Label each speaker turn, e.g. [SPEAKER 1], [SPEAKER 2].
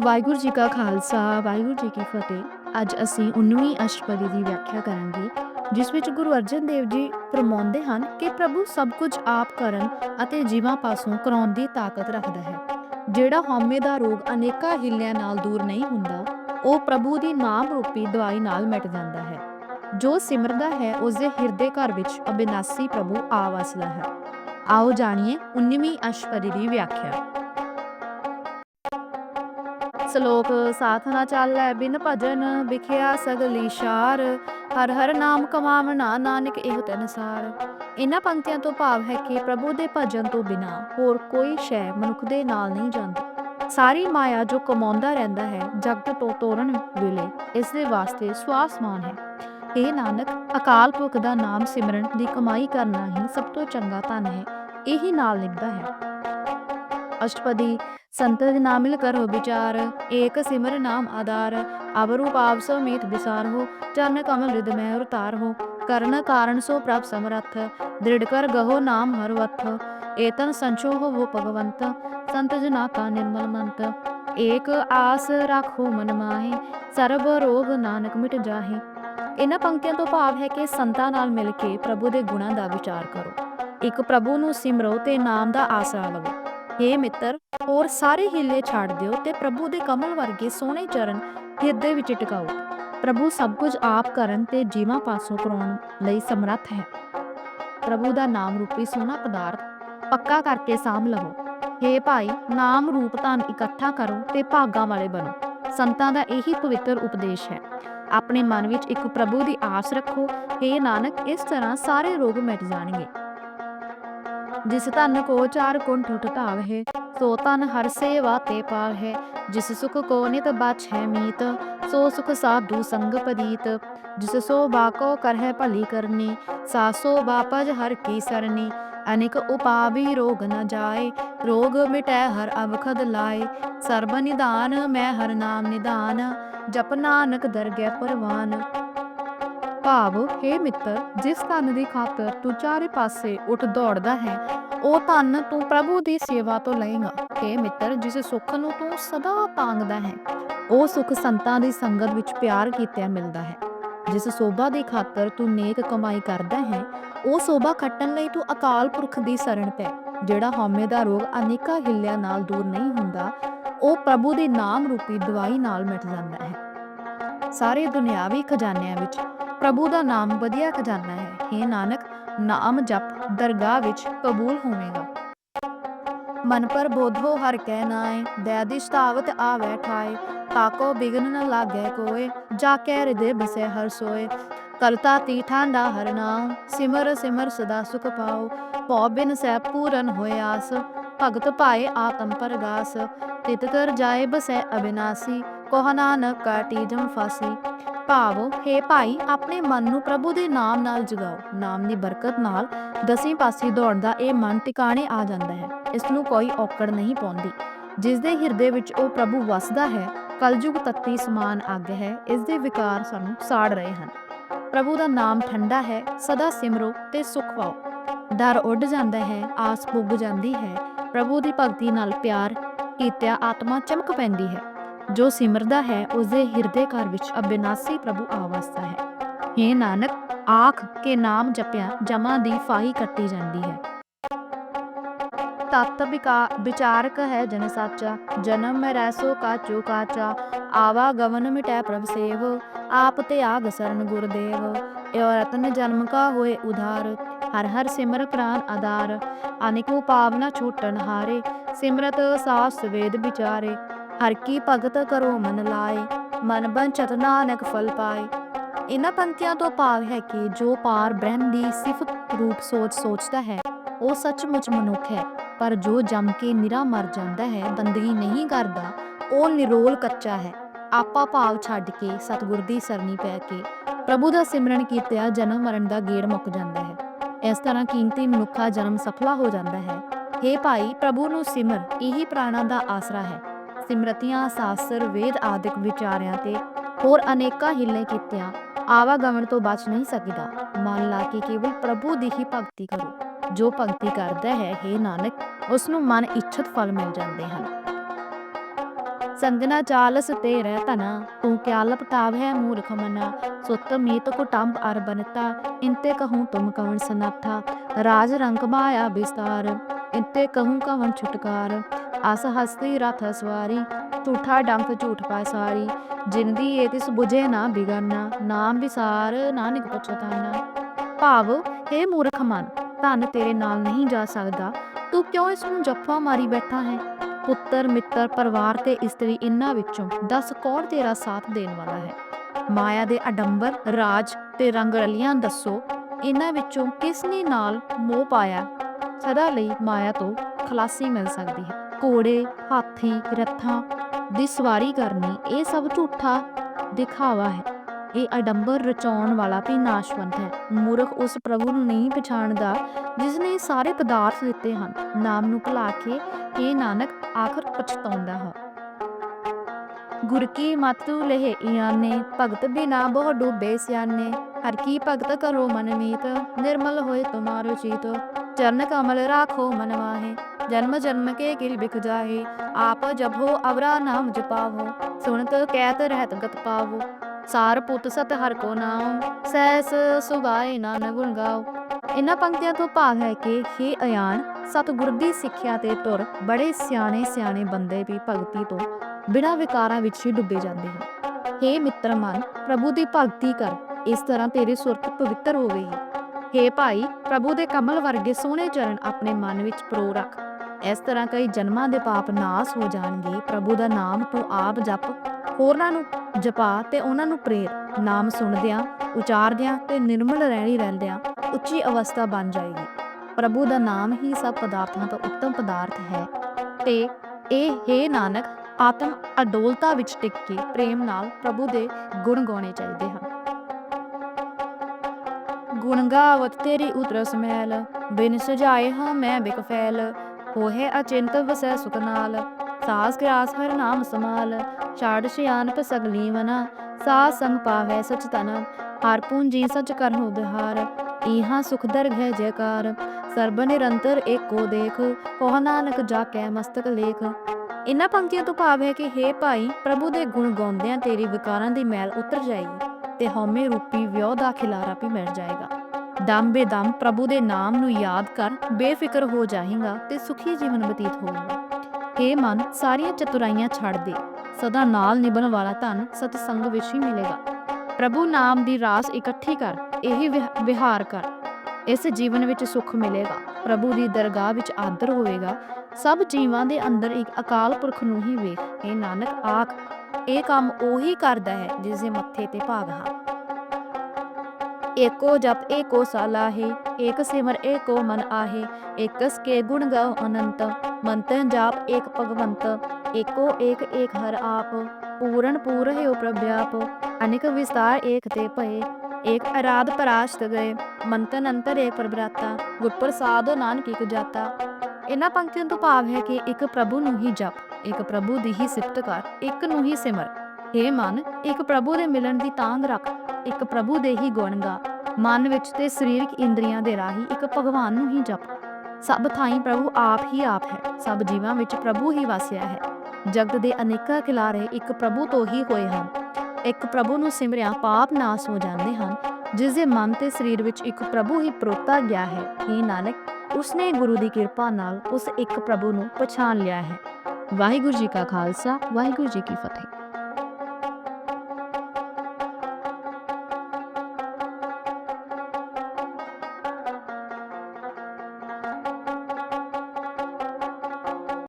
[SPEAKER 1] ਵਾਹਿਗੁਰੂ ਜੀ ਕਾ ਖਾਲਸਾ, ਵਾਹਿਗੁਰੂ ਜੀ ਕੀ ਫਤਿਹ। ਅੱਜ ਅਸੀਂ 19ਵੀਂ ਅਸ਼ਟਪਦੀ ਦੀ ਵਿਆਖਿਆ ਕਰਾਂਗੇ, ਜਿਸ ਵਿੱਚ ਗੁਰੂ ਅਰਜਨ ਦੇਵ ਜੀ ਫਰਮਾਉਂਦੇ ਹਨ ਕਿ ਪ੍ਰਭੂ ਸਭ ਕੁਝ ਆਪ ਕਰਨ ਅਤੇ ਜੀਵਾਂ ਪਾਸੋਂ ਕਰਾਉਣ ਦੀ ਤਾਕਤ ਰੱਖਦਾ ਹੈ। ਜਿਹੜਾ ਹਉਮੈ ਦਾ ਰੋਗ ਅਨੇਕਾਂ ਹਿੱਲਿਆਂ ਨਾਲ ਦੂਰ ਨਹੀਂ ਹੁੰਦਾ, ਉਹ ਪ੍ਰਭੂ ਦੀ ਨਾਮ ਰੂਪੀ ਦਵਾਈ ਨਾਲ ਮਿਟ ਜਾਂਦਾ ਹੈ। ਜੋ ਸਿਮਰਦਾ ਹੈ ਉਸ ਦੇ ਹਿਰਦੇ ਘਰ ਵਿੱਚ ਅਬਿਨਾਸੀ ਪ੍ਰਭੂ ਆ ਵਸਦਾ ਹੈ। ਆਓ ਜਾਣੀਏ 19ਵੀਂ ਅਸ਼ਟਪਦੀ ਦੀ ਵਿਆਖਿਆ। ਸ਼ਲੋਕ ਸਾਥ ਨਾ ਚਾਲੈ, ਬਿਨ ਭਜਨ ਵਿਖਿਆ ਸਗਲੀ ਸ਼ਾਰ। ਹਰ ਹਰ ਨਾਮ ਕਮਾਵਣਾ ਨਾਨਕ ਇਹੋ ਤਨਸਾਰ ਇਹਨਾਂ ਪੰਕਤੀਆਂ ਤੋਂ ਭਾਵ ਹੈ ਕਿ ਪ੍ਰਭੂ ਦੇ ਭਜਨ ਤੋਂ ਬਿਨਾ ਹੋਰ ਕੋਈ ਸ਼ੈ ਮਨੁੱਖ ਦੇ ਨਾਲ ਨਹੀਂ ਜਾਂਦੀ। ਸਾਰੀ ਮਾਇਆ ਜੋ ਕਮਾਉਂਦਾ ਰਹਿੰਦਾ ਹੈ, ਜਗਤ ਤੋਂ ਤੋਰਨ ਵੇਲੇ ਇਸ ਦੇ ਵਾਸਤੇ ਸਵਾਸਮਾਨ ਹੈ। ਇਹ ਨਾਨਕ, ਅਕਾਲ ਪੁਰਖ ਦਾ ਨਾਮ ਸਿਮਰਨ ਦੀ ਕਮਾਈ ਕਰਨਾ ਹੀ ਸਭ ਤੋਂ ਚੰਗਾ ਧਨ ਹੈ, ਇਹੀ ਨਾਲ ਨਿਭਦਾ ਹੈ। ਅਸ਼ਟਪਦੀ ਸੰਤ ਦੇ ਨਾਮ ਮਿਲ ਕਰੋ ਵਿਚਾਰ, ਏਕ ਸਿਮਰ ਨਾਮ ਆਧਾਰ ਅਬ ਰੂਪ ਆਪ ਸਮੇਤ ਵਿਸਾਰ ਹੋ, ਚਰਨ ਕਮਲ ਹਿਰਦ ਮੈਂ ਉਤਾਰ ਹੋ, ਕਰਨ ਕਾਰਨ ਸੋ ਪ੍ਰਭ ਸਮਰੱਥ, ਦ੍ਰਿੜ ਕਰ ਗਹੋ ਨਾਮ ਹਰ ਵਥ, ਏਤਨ ਸੰਚੋ ਹੋ ਭਗਵੰਤ, ਸੰਤ ਜਨਾ ਕਾ ਨਿਰਮਲ ਮੰਤ, ਏਕ ਆਸ ਰੱਖੋ ਮਨ ਮਾਹੇ, ਸਰਬ ਰੋਗ ਨਾਨਕ ਮਿਟ ਜਾਹੇ। ਇਹਨਾਂ ਪੰਕਤੀਆਂ ਤੋਂ ਭਾਵ ਹੈ ਕਿ ਸੰਤਾਂ ਨਾਲ ਮਿਲ ਕੇ ਪ੍ਰਭੂ ਦੇ ਗੁਣਾਂ ਦਾ ਵਿਚਾਰ ਕਰੋ। ਇੱਕ ਪ੍ਰਭੂ ਨੂੰ ਸਿਮਰੋ ਤੇ ਨਾਮ ਦਾ ਆਸਰਾ ਲਵੋ। ਹੇ ਮਿੱਤਰ, ਹੋਰ ਸਾਰੇ ਹੀਲੇ ਛੱਡ ਦਿਓ ਤੇ ਪ੍ਰਭੂ ਦੇ ਕਮਲ ਵਰਗੇ ਸੋਹਣੇ ਚਰਨ ਹਿਰਦੇ ਵਿੱਚ ਟਿਕਾਓ। ਪ੍ਰਭੂ ਸਭ ਕੁਝ ਆਪ ਕਰਨ ਤੇ ਜੀਵਾਂ ਪਾਸੋਂ ਕਰਾਉਣ ਲਈ ਸਮਰੱਥ ਹੈ। ਪ੍ਰਭੂ ਦਾ ਨਾਮ ਰੂਪੀ ਸੋਹਣਾ ਪਦਾਰਥ ਪੱਕਾ ਕਰਕੇ ਸਾਂਭ ਲਵੋ। ਹੇ ਭਾਈ, ਨਾਮ ਰੂਪ ਧਨ ਇਕੱਠਾ ਕਰੋ ਤੇ ਭਾਗਾਂ ਵਾਲੇ ਬਣੋ। ਸੰਤਾਂ ਦਾ ਇਹੀ ਪਵਿੱਤਰ ਉਪਦੇਸ਼ ਹੈ। ਆਪਣੇ ਮਨ ਵਿੱਚ ਇੱਕ ਪ੍ਰਭੂ ਦੀ ਆਸ ਰੱਖੋ। ਹੇ ਨਾਨਕ, ਇਸ ਤਰ੍ਹਾਂ ਸਾਰੇ ਰੋਗ ਮਿਟ ਜਾਣਗੇ। ਜਿਸ ਧਨ ਕੋ ਚਾਰ ਕੁੰਠ ਉਠ ਹੈ ਸੋ ਤਨ ਹਰ ਸੇਵਾ ਤੇ ਪਾਲ ਹੈ ਜਿਸ ਸੁਖ ਕੋ ਨਿਤ ਬਾਛ ਮੀਤ, ਸੋ ਸੁਖ ਸਾਧੂ ਸੰਗ ਪਦੀਤ। ਜਿਸ ਸੋ ਬਾਕੋ ਕਰਹਿ ਭਲੀ ਕਰਨੀ, ਸਾ ਬਾਪਜ ਹਰ ਕੀ ਸਰਨੀ। ਅਨਿਕ ਉਪਾਵੀ ਰੋਗ ਨ ਜਾਏ, ਰੋਗ ਮਿਟੈ ਹਰ ਅਵਖਦ ਲਾਏ। ਸਰਬ ਨਿਦਾਨ ਮੈਂ ਹਰ ਨਾਮ ਨਿਦਾਨ ਜਪ ਨਾਨਕ ਦਰਗਹਿ ਪਰਵਾਨ। ਭਾਵ, ਹੈ ਮਿੱਤਰ, ਜਿਸ ਧਨ ਦੀ ਖਾਤਰ ਤੂੰ ਚਾਰੇ ਪਾਸੇ ਉੱਠ ਦੌੜਦਾ ਹੈ, ਉਹ ਧਨ ਤੂੰ ਪ੍ਰਭੂ ਦੀ ਸੇਵਾ ਤੋਂ ਲਏਗਾ। ਹੈ ਮਿੱਤਰ, ਜਿਸ ਸੁੱਖ ਨੂੰ ਤੂੰ ਸਦਾ ਤਾਂਗਦਾ ਹੈ, ਉਹ ਸੁੱਖ ਸੰਤਾਂ ਦੀ ਸੰਗਤ ਵਿੱਚ ਪਿਆਰ ਕੀਤਿਆਂ ਮਿਲਦਾ ਹੈ। ਜਿਸ ਸੋਭਾ ਦੀ ਖਾਤਰ ਤੂੰ ਨੇਕ ਕਮਾਈ ਕਰਦਾ ਹੈ, ਉਹ ਸੋਭਾ ਖੱਟਣ ਲਈ ਤੂੰ ਅਕਾਲ ਪੁਰਖ ਦੀ ਸਰਨ ਪੈ। ਜਿਹੜਾ ਹਉਮੈ ਦਾ ਰੋਗ ਅਨੇਕਾਂ ਹਿੱਲਿਆਂ ਨਾਲ ਦੂਰ ਨਹੀਂ ਹੁੰਦਾ, ਉਹ ਪ੍ਰਭੂ ਦੇ ਨਾਮ ਰੂਪੀ ਦਵਾਈ ਨਾਲ ਮਿਟ ਜਾਂਦਾ ਹੈ। ਸਾਰੇ ਦੁਨਿਆਵੀ ਖਜ਼ਾਨਿਆਂ ਵਿੱਚ ਪ੍ਰਭੂ ਦਾ ਨਾਮ ਵਧੀਆ ਖਜ਼ਾਨਾ ਹੈ। हे ਨਾਨਕ, ਨਾਮ ਜਪ, ਦਰਗਾਹ ਵਿੱਚ ਕਬੂਲ ਹੋਵੇਗਾ। ਮਨ ਪਰ ਬੋਧੋ ਹਰ ਕਹਿ ਨਾਏ ਦੈਦਿਸ਼ ਤਾਵਤ ਆਵੈ ਠਾਏ। ਤਾਕੋ ਬਿਗਨ ਨ ਲਾਗੈ ਕੋਏ, ਜਾ ਕੈ ਹਿਰਦੇ ਬਸੈ ਹਰ ਸੋਏ। ਕਰਤਾ ਤੀ ਠਾਂਡਾ ਹਰ ਨਾਮ, ਸਿਮਰ ਸਿਮਰ ਸਦਾ ਸੁਖ ਪਾਓ। ਭਉ ਬਿਨ ਸੈ ਪੂਰਨ ਹੋਏ ਆਸ, ਭਗਤ ਪਾਏ ਆਤਮ ਪਰਗਾਸ। ਤਿਤ ਕਰ ਜਾਏ ਬਸੈ ਅਬਿਨਾਸੀ, ਕੋਹ ਨਾਨਕ ਕਾਟੀ ਜਮ ਫਾਸੀ। ਭਾਵ, ਹੈ ਭਾਈ, ਆਪਣੇ ਮਨ ਨੂੰ ਪ੍ਰਭੂ ਦੇ ਨਾਮ ਨਾਲ ਜਗਾਓ। ਨਾਮ ਦੀ ਬਰਕਤ ਨਾਲ ਦਸੀਂ ਪਾਸੇ ਦੌੜਦਾ ਇਹ ਮਨ ਟਿਕਾਣੇ ਆ ਜਾਂਦਾ ਹੈ। ਇਸ ਨੂੰ ਕੋਈ ਔਕੜ ਨਹੀਂ ਪਾਉਂਦੀ। ਜਿਸ ਦੇ ਹਿਰਦੇ ਵਿੱਚ ਉਹ ਪ੍ਰਭੂ ਵਸਦਾ ਹੈ, ਕਲਯੁਗ ਤੱਤੀ ਸਮਾਨ ਅੱਗ ਹੈ, ਇਸ ਦੇ ਵਿਕਾਰ ਸਾਨੂੰ ਸਾੜ ਰਹੇ ਹਨ। ਪ੍ਰਭੂ ਦਾ ਨਾਮ ਠੰਡਾ ਹੈ, ਸਦਾ ਸਿਮਰੋ ਤੇ ਸੁਖ ਪਾਓ। ਡਰ ਉੱਡ ਜਾਂਦਾ ਹੈ, ਆਸ ਪੁੱਗ ਜਾਂਦੀ ਹੈ। ਪ੍ਰਭੂ ਦੀ ਭਗਤੀ ਨਾਲ ਪਿਆਰ ਕੀਤਿਆ ਆਤਮਾ ਚਮਕ ਪੈਂਦੀ ਹੈ। ਜੋ ਸਿਮਰਦਾ ਹੈ ਉਸ ਦੇ ਹਿਰਦੇ ਘਰ ਵਿੱਚ ਅਬਿਨਾਸੀ ਪ੍ਰਭੂ ਆਵਸਦਾ ਹੈ। हे ਨਾਨਕ, ਆਖ ਕੇ ਨਾਮ ਜਪਿਆ, ਜਮਾ ਦੀ ਫਾਹੀ ਕੱਟੀ ਜਾਂਦੀ ਹੈ। ਤਤ ਵਿਚਾਰਕ ਹੈ ਜਨ ਸਾਚਾ, ਜਨਮ ਮੈਂ ਰੈਸੋ ਕਾਚੋ ਕਾਚਾ ਆਵਾ ਗਵਨ ਮਿਟੈ ਪ੍ਰਭ ਸੇਵ, ਆਪ ਤੇ ਆਗ ਸਰਨ ਗੁਰਦੇਵ ਏਵ ਰਤਨ ਜਨਮ ਕਾ ਹੋਏ ਉਧਾਰ, ਹਰ ਹਰ ਸਿਮਰ ਪ੍ਰਾਨ ਆਧਾਰ, ਅਨੇਕੋ ਪਾਵਨਾ ਛੂਟਣ ਹਾਰੇ, ਸਿਮਰਤ ਸਾਸ ਵੇਦ ਵਿਚਾਰੇ ਹਰ ਕੀ ਭਗਤ ਕਰੋ ਮਨ ਲਾਏ, ਮਨ ਬੰਚਤ ਨਾਨਕ ਫਲ ਪਾਏ। ਇਹਨਾਂ ਪੰਕਤੀਆਂ ਤੋਂ ਭਾਵ ਹੈ ਕਿ ਜੋ ਪਾਰ ਬ੍ਰਹਮ ਦੀ ਸਿਫਤ ਰੂਪ ਸੋਚ ਸੋਚਦਾ ਹੈ, ਉਹ ਸੱਚਮੁੱਚ ਮਨੁੱਖ ਹੈ। ਪਰ ਜੋ ਜੰਮ ਕੇ ਨਿਰਾ ਮਰ ਜਾਂਦਾ ਹੈ, ਬੰਦਗੀ ਨਹੀਂ ਕਰਦਾ, ਉਹ ਨਿਰੋਲ ਕੱਚਾ ਹੈ। ਆਪਾ ਭਾਵ ਛੱਡ ਕੇ ਸਤਿਗੁਰ ਦੀ ਸਰਨੀ ਪੈ ਕੇ, ਪ੍ਰਭੂ ਦਾ ਸਿਮਰਨ ਕੀਤਿਆ ਜਨਮ ਮਰਨ ਦਾ ਗੇੜ ਮੁੱਕ ਜਾਂਦਾ ਹੈ। ਇਸ ਤਰ੍ਹਾਂ ਕੀਮਤੀ ਮਨੁੱਖਾ ਜਨਮ ਸਫਲਾ ਹੋ ਜਾਂਦਾ ਹੈ। हे ਭਾਈ, ਪ੍ਰਭੂ ਨੂੰ ਸਿਮਰ, ਇਹੀ ਪ੍ਰਾਣਾ ਦਾ ਆਸਰਾ ਹੈ। ਸਿਮਰਤੀਆਂ ਸਾਸਤਰ ਵੇਦ ਆਦਿਕ ਵਿਚਾਰਿਆਂ ਤੇ ਹੋਰ ਅਨੇਕਾਂ ਹਿੱਲੇ ਕੀਤਿਆਂ ਆਵਾਗਮਨ ਤੋਂ ਬਚ ਨਹੀਂ ਸਕਦਾ। ਮਨ ਲਾ ਕੇ ਕੇਵਲ ਪ੍ਰਭੂ ਦੀ ਹੀ ਭਗਤੀ ਕਰੋ। ਜੋ ਭਗਤੀ ਕਰਦਾ ਹੈ हे ਨਾਨਕ ਉਸ ਨੂੰ ਮਨ ਇੱਛਤ ਫਲ ਮਿਲ ਜਾਂਦੇ ਹਨ। ਸੰਗਨਾ ਚਾਲਸ ਤੇ ਰਹਿ ਧਨਾ, ਤੂੰ ਕਿਆ ਲਪਟਾਵ ਹੈ ਮੂਰਖ ਮਨਾ? ਸੁਤ ਮੀਤ ਕੁਟੰਬ ਅਰ ਬਨਤਾ, ਇੰਤੇ ਕਹੂੰ ਤੁਮ ਕਵਣ ਸਨਾਥਾ? ਰਾਜ ਰੰਗ ਮਾਇਆ ਵਿਸਤਾਰ, ਇੰਤੇ ਕਹੂੰ ਕਵਣ ਛੁਟਕਾਰ? ਅਸ ਹਸਤੀ ਰਥ ਸਵਾਰੀ, ਝੂਠਾ ਡੰਕ ਝੂਠ ਪਾਸਾਰੀ ਜਿੰਦੀ ਏ ਤਿਸ 부ਝੇ ਨਾ ਬਿਗਾਨਾ, ਨਾਮ ਵਿਸਾਰ ਨਾਨਕ ਪਛਤਾਨਾ ਭਾਵ हे ਮੂਰਖ ਮਨ, ਧਨ ਤੇਰੇ ਨਾਲ ਨਹੀਂ ਜਾ ਸਕਦਾ। ਤੂੰ ਕਿਉਂ ਇਸ ਨੂੰ ਜੱਫਾ ਮਾਰੀ ਬੈਠਾ ਹੈ? ਪੁੱਤਰ, ਮਿੱਤਰ, ਪਰਿਵਾਰ ਤੇ ਇਸਤਰੀ ਇਨ੍ਹਾਂ ਵਿੱਚੋਂ ਦੱਸ ਕੌਣ ਤੇਰਾ ਸਾਥ ਦੇਣ ਵਾਲਾ ਹੈ? ਮਾਇਆ ਦੇ ਅਡੰਬਰ, ਰਾਜ ਤੇ ਰੰਗ ਰਲੀਆਂ ਦੱਸੋ, ਇਨ੍ਹਾਂ ਵਿੱਚੋਂ ਕਿਸ ਨੇ ਨਾਲ ਮੋਹ ਪਾਇਆ? ਸਦਾ ਲਈ ਮਾਇਆ ਤੋਂ ਖਲਾਸੀ ਮਿਲ ਸਕਦੀ ਹੈ। ਘੋੜੇ, ਹਾਥੀ, ਰੱਥਾਂ ਦੀ ਸਵਾਰੀ ਕਰਨੀ, ਇਹ ਸਭ ਝੂਠਾ ਦਿਖਾਵਾ ਹੈ। ਇਹ ਅਡੰਬਰ ਰਚਾਉਣ ਵਾਲਾ ਵੀ ਨਾਸ਼ਵੰਤ ਹੈ। ਮੂਰਖ ਉਸ ਪ੍ਰਭੂ ਨੂੰ ਨਹੀਂ ਪਛਾਣਦਾ ਜਿਸ ਨੇ ਸਾਰੇ ਪਦਾਰਥ ਦਿੱਤੇ ਹਨ। ਨਾਮ ਨੂੰ ਭੁਲਾ ਕੇ ਇਹ ਨਾਨਕ ਆਖਰ ਪਛਤਾਉਂਦਾ ਹੈ। ਗੁਰ ਕੀ ਮਤੁ ਲਹਿ ਇਆਨੇ, ਭਗਤ ਬਿਨਾ ਬਹੁ ਡੂਬੇ ਸਿਆਨੇ। ਹਰ ਕੀ ਭਗਤ ਕਰੋ ਮਨ ਮੀਤ, ਨਿਰਮਲ ਹੋਏ ਤੁਮਾਰੋ ਚੀਤ। ਚਰਨ ਕਮਲ ਰਾਖੋ ਮਨ ਮਾਹੇ। ਜਨਮ ਜਨਮ ਕੇ ਕਿਲ ਬਿਖ ਜਾਏ ਆਪ ਜਪੋ ਅਵਰਾ ਨਾਮ ਜਪਾਵੋ ਸੁਣਤ ਕਹਿਤ ਰਹਿਤ ਗਤ ਪਾਵੋ ਸਾਰ ਪੁੱਤ ਸਤ ਹਰ ਕੋ ਨਾਮ ਸੈਸ ਸੁਭਾਏ ਨਾਨ ਗੁਣ ਗਾਓ ਇਨ੍ਹਾਂ ਪੰਕਤੀਆਂ ਤੋਂ ਭਾਵ ਹੈ ਕਿ ਹੇ ਅਯਾਨ ਸਤਿਗੁਰ ਦੀ ਸਿੱਖਿਆ ਤੇ ਤੁਰ ਬੜੇ ਸਿਆਣੇ ਸਿਆਣੇ ਬੰਦੇ ਵੀ ਭਗਤੀ ਤੋਂ ਬਿਨਾਂ ਵਿਕਾਰਾਂ ਵਿੱਚ ਹੀ ਡੁੱਬੇ ਜਾਂਦੇ ਹਨ ਹੇ ਮਿੱਤਰ ਮਨ ਪ੍ਰਭੂ ਦੀ ਭਗਤੀ ਕਰ ਇਸ ਤਰ੍ਹਾਂ ਤੇਰੀ ਸੁਰਤ ਪਵਿੱਤਰ ਹੋਵੇਗੀ ਹੇ ਭਾਈ ਪ੍ਰਭੂ ਦੇ ਕਮਲ ਵਰਗੇ ਸੋਹਣੇ ਚਰਨ ਆਪਣੇ ਮਨ ਵਿੱਚ ਪ੍ਰੋ ਰੱਖ ਇਸ ਤਰ੍ਹਾਂ ਕਈ ਜਨਮਾਂ ਦੇ ਪਾਪ ਨਾਸ ਹੋ ਜਾਣਗੇ। ਪ੍ਰਭੂ ਦਾ ਨਾਮ ਤੂੰ ਆਪ ਜਪ। ਹੋਰਨਾਂ ਨੂੰ ਜਪਾ ਤੇ ਉਹਨਾਂ ਨੂੰ ਪ੍ਰੇਰ। ਨਾਮ ਸੁਣਦਿਆਂ, ਉਚਾਰਦਿਆਂ ਤੇ ਨਿਰਮਲ ਰਹਿਣੀ ਰਹਿੰਦਿਆਂ ਉੱਚੀ ਅਵਸਥਾ ਬਣ ਜਾਏਗੀ। ਪ੍ਰਭੂ ਦਾ ਨਾਮ ਹੀ ਸਭ ਪਦਾਰਥਾਂ ਤੋਂ ਉੱਤਮ ਪਦਾਰਥ ਹੈ। ਤੇ ਇਹ ਹੈ ਨਾਨਕ, ਆਤਮ ਅਡੋਲਤਾ ਵਿੱਚ ਟਿਕ ਕੇ ਪ੍ਰੇਮ ਨਾਲ ਪ੍ਰਭੂ ਦੇ ਗੁਣ ਗਾਉਣੇ ਚਾਹੀਦੇ ਹਨ। ਗੁਣ ਗਾਵਤ ਤੇਰੀ ਉਤਰਸ ਮੈਲ ਬਿਨ ਸਜਾਏ ਹਾਂ ਮੈਂ ਬਿਕ ਫੈਲ ਅਚਿੰਤ ਵਸੈ ਸੁਖ ਨਾਲ। ਸਾਸ ਗ੍ਰਾਸ ਹਰ ਨਾਮ ਸਮਾਲ ਛਾੜ ਸਿਆਨਪ ਸਗਲੀ ਸਾ ਸੰਗ ਪਾਵੈ ਸਚ ਤਨ ਹਰ ਪੂੰਜੀ ਸਚ ਕਰਨ ਉਦਹਾਰ। ਇਹਾਂ ਸੁਖ ਦਰਗਹਿ ਜੈਕਾਰ। ਸਰਬ ਨਿਰੰਤਰ ਏਕੋ ਦੇਖ। ਕੋਹ ਨਾਨਕ ਜਾ ਕੇ ਮਸਤਕ ਲੇਖ। ਇਨ੍ਹਾਂ ਪੰਕਤੀਆਂ ਤੋਂ ਭਾਵ ਹੈ ਕਿ हे ਭਾਈ, ਪ੍ਰਭੂ ਦੇ ਗੁਣ ਗਾਉਂਦਿਆਂ ਤੇਰੀ ਵਿਕਾਰਾਂ ਦੀ ਮੈਲ ਉਤਰ ਜਾਏਗੀ ਤੇ ਹਉਮੈ ਰੂਪੀ ਵਿਉ ਦਾ ਖਿਲਾਰਾ ਵੀ ਮਿਟ ਜਾਏਗਾ। ਦਮ ਬੇਦਮ ਪ੍ਰਭੂ ਦੇ ਨਾਮ ਨੂੰ ਯਾਦ ਕਰ ਬੇਫਿਕਰ ਹੋ ਜਾਏਗਾ ਤੇ ਸੁਖੀ ਜੀਵਨ ਬਤੀਤ ਹੋਵੇਗਾ हे ਮਨ, ਸਾਰੀਆਂ ਚਤੁਰਾਈਆਂ ਛੱਡ ਦੇ। ਸਦਾ ਨਾਲ ਨਿਭਣ ਵਾਲਾ ਧਨ ਸਤ ਵਿੱਚ ਹੀ ਮਿਲੇਗਾ। ਪ੍ਰਭੂ ਨਾਮ ਦੀ ਰਾਸ ਇਕੱਠੀ ਕਰ, ਇਹੀ ਵਿਹਾਰ ਕਰ। ਇਸ ਜੀਵਨ ਵਿੱਚ ਸੁੱਖ ਮਿਲੇਗਾ। ਪ੍ਰਭੂ ਦੀ ਦਰਗਾਹ ਵਿੱਚ ਆਦਰ ਹੋਵੇਗਾ। ਸਭ ਜੀਵਾਂ ਦੇ ਅੰਦਰ ਇੱਕ ਅਕਾਲ ਪੁਰਖ ਨੂੰ ਹੀ ਵੇਖ। ਇਹ ਨਾਨਕ, ਆਖ, ਇਹ ਕੰਮ ਉਹੀ ਕਰਦਾ ਹੈ ਜਿਸ ਦੇ ਮੱਥੇ ਤੇ ਭਾਗ ਹੈ। ਏਕੋ ਜਪ ਏਕੋ ਸਾਲਾਹੇ ਏਕ ਸਿਮਰ ਏਕੋ ਮਨ ਆਹੇ, ਏਕਸ ਕੇ ਗੁਣ ਗਾਓ ਅਨੰਤ ਮੰਤਨ ਜਾਪ ਏਕ ਭਗਵੰਤ, ਏਕੋ ਏਕ ਏਕ ਹਰ ਆਪ, ਪੂਰਨ ਪੂਰ ਹੈ ਪ੍ਰਭਿਆਪ, ਅਨੇਕ ਵਿਸਤਾਰ ਏਕ ਤੇ ਭਏ, ਏਕ ਅਰਾਧ ਪਰਾਸ਼ਤ ਗਏ ਮੰਤਨ ਅੰਤਰ ਏਕ ਪ੍ਰਭਰਾਤਾ ਗੁਰ ਪ੍ਰਸਾਦ ਨਾਨਕ ਇਕ ਜਾਤਾ। ਇਹਨਾਂ ਪੰਕਤੀਆਂ ਤੋਂ ਭਾਵ ਹੈ ਕਿ ਇੱਕ ਪ੍ਰਭੂ ਨੂੰ ਹੀ ਜਪ, ਇੱਕ ਪ੍ਰਭੂ ਦੀ ਹੀ ਸਿਫਤ ਕਰ, ਇੱਕ ਨੂੰ ਹੀ ਸਿਮਰ। हे ਮਨ, ਇੱਕ ਪ੍ਰਭੂ ਦੇ ਮਿਲਣ ਦੀ ਤਾਂਗ ਰੱਖ, ਇੱਕ ਪ੍ਰਭੂ ਦੇ ਹੀ ਗੁਣ ਗਾ। ਮਨ ਵਿੱਚ ਤੇ ਸਰੀਰਕ ਇੰਦਰੀਆਂ ਦੇ ਰਾਹੀਂ ਇੱਕ ਭਗਵਾਨ ਨੂੰ ਹੀ ਜਪ। ਸਭ ਥਾਈਂ ਪ੍ਰਭੂ ਆਪ ਹੀ ਆਪ ਹੈ, ਸਭ ਜੀਵਾਂ ਵਿੱਚ ਪ੍ਰਭੂ ਹੀ ਵਸਿਆ ਹੈ। ਜਗਤ ਦੇ ਅਨੇਕਾਂ ਖਿਲਾਰੇ ਇੱਕ ਪ੍ਰਭੂ ਤੋਂ ਹੀ ਹੋਏ ਹਨ। ਇੱਕ ਪ੍ਰਭੂ ਨੂੰ ਸਿਮਰਿਆ ਪਾਪ ਨਾਸ ਹੋ ਜਾਂਦੇ ਹਨ, ਜਿਸ ਦੇ ਮਨ ਤੇ ਸਰੀਰ ਵਿੱਚ ਇੱਕ ਪ੍ਰਭੂ ਹੀ ਪਰੋਤਾ ਗਿਆ ਹੈ। हे ਨਾਨਕ, ਉਸਨੇ ਗੁਰੂ ਦੀ ਕਿਰਪਾ ਨਾਲ ਉਸ ਇੱਕ ਪ੍ਰਭੂ ਨੂੰ ਪਛਾਣ ਲਿਆ ਹੈ। ਵਾਹਿਗੁਰੂ ਜੀ ਕਾ ਖਾਲਸਾ, ਵਾਹਿਗੁਰੂ ਜੀ ਕੀ ਫਤਿਹ।